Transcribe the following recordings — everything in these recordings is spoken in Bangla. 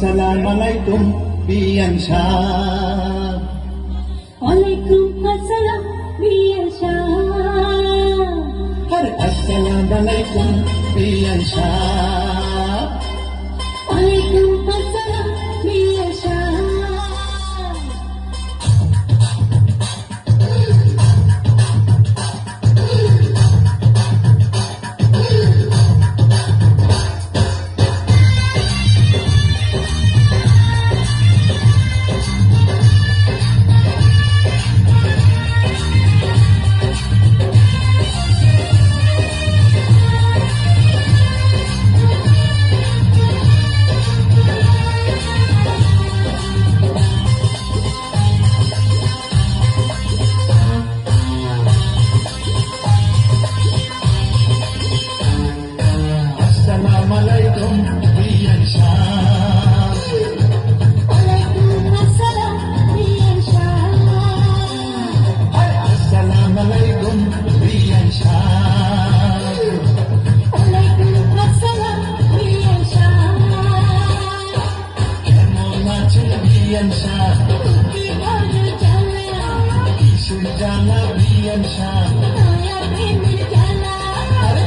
সালাম আলাইকুম বিয়ান শাহ ওয়ালাইকুম আসসালাম বিয়ান আলাইকুম বিয়ান শাহ বিএম শাহ কিছুই জানা বিএম শাহ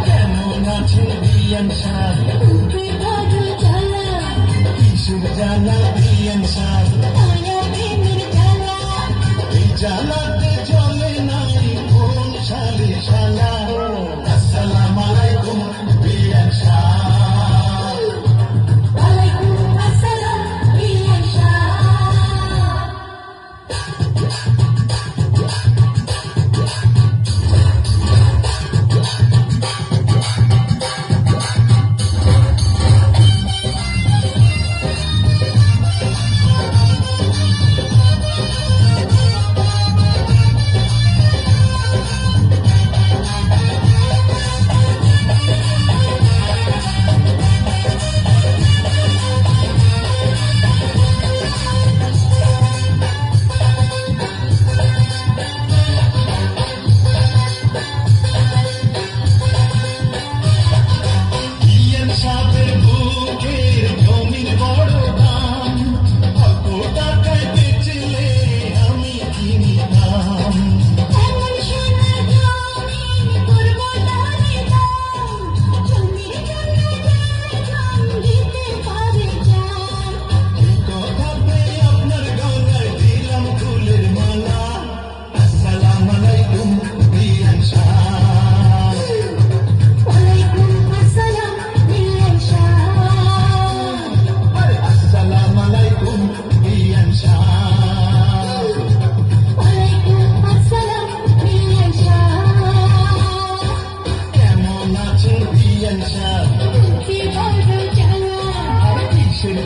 কেমন আছে বিএম শাহ কিছুই জানা বিএম শাহ জানা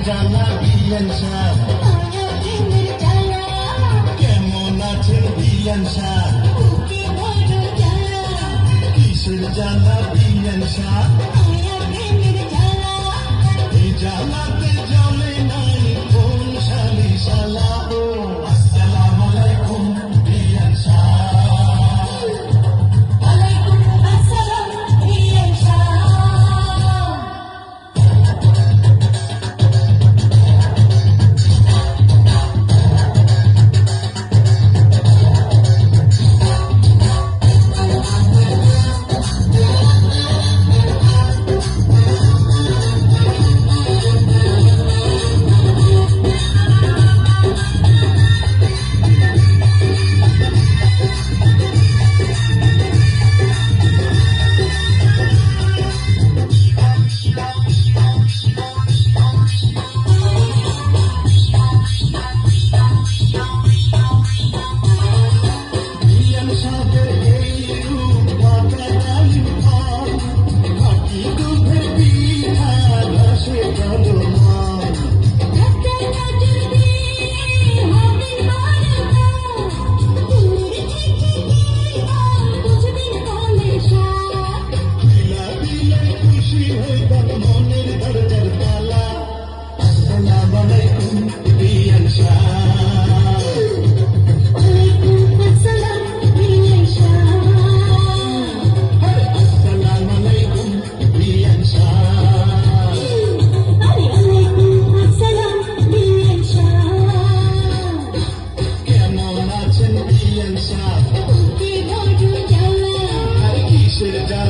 জানা বিলেন সার। কেমন আছে বিলেন সার? কিসের জানা বিলেন সার? জানাতে